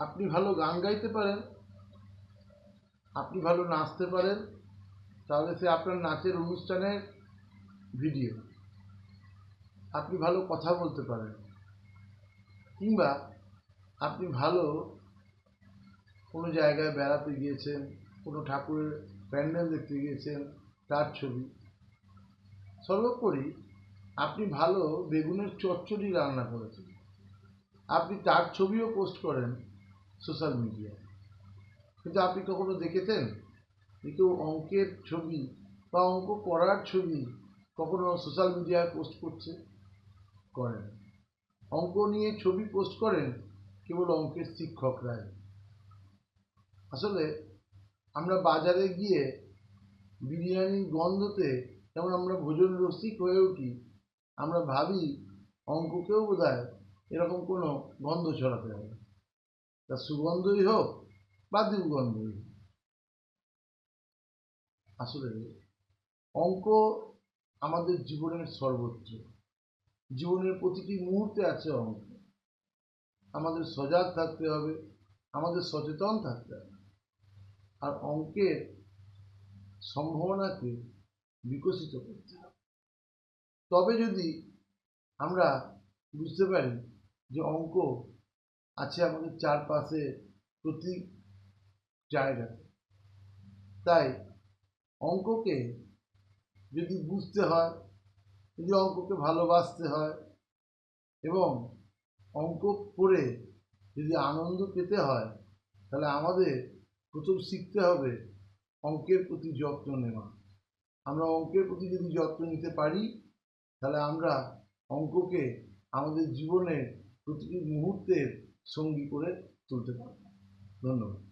আপনি ভালো গান গাইতে পারেন, আপনি ভালো নাচতে পারেন, তাহলে সে আপনার নাচের অনুষ্ঠানের ভিডিও। আপনি ভালো কথা বলতে পারেন, কিংবা আপনি ভালো কোনো জায়গায় বেড়াতে গিয়েছেন, কোনো ঠাকুরের প্যান্ডেল দেখতে গিয়েছেন, তার ছবি। সর্বোপরি আপনি ভালো বেগুনের চচ্চড়ি রান্না করেছেন। আপনি তার ছবিও পোস্ট করেন সোশ্যাল মিডিয়ায় কিন্তু আপনি কখনো দেখেছেন? যে কেউ অঙ্কের ছবি বা অঙ্ক করার ছবি কখনো সোশ্যাল মিডিয়ায় পোস্ট করছে? করেন। অঙ্ক নিয়ে ছবি পোস্ট করেন কেবল অঙ্কের শিক্ষকরাই। আসলে আমরা বাজারে গিয়ে বিরিয়ানির গন্ধতে যেমন আমরা ভোজন রসিক হয়ে উঠি, আমরা ভাবি অঙ্ককেও বোধ হয় এরকম কোনো গন্ধ ছড়াতে হবে। তা সুগন্ধই হোক বা দুর্গন্ধই হোক। আসলে অঙ্ক আমাদের জীবনের সর্বোচ্চ। জীবনের প্রতিটি মুহূর্তে আছে অঙ্ক। আমাদের সজাগ থাকতে হবে, আমাদের সচেতন থাকতে হবে। আর অঙ্কের সম্ভাবনাকে বিকশিত করতে হবে। তবে যদি আমরা বুঝতে পারি যে অঙ্ক আছে আমাদের চারপাশে প্রতি জায়গাতে তাই অঙ্ককে যদি বুঝতে হয়, যদি অঙ্ককে ভালোবাসতে হয় এবং অঙ্ক করে যদি আনন্দ পেতে হয়, তাহলে আমাদের প্রথম শিখতে হবে অঙ্কের প্রতি যত্ন নেওয়া। আমরা অঙ্কের প্রতি যদি যত্ন নিতে পারি, তাহলে আমরা অঙ্ককে আমাদের জীবনের প্রতিটি মুহূর্তের সঙ্গী করে তুলতে পারব। ধন্যবাদ।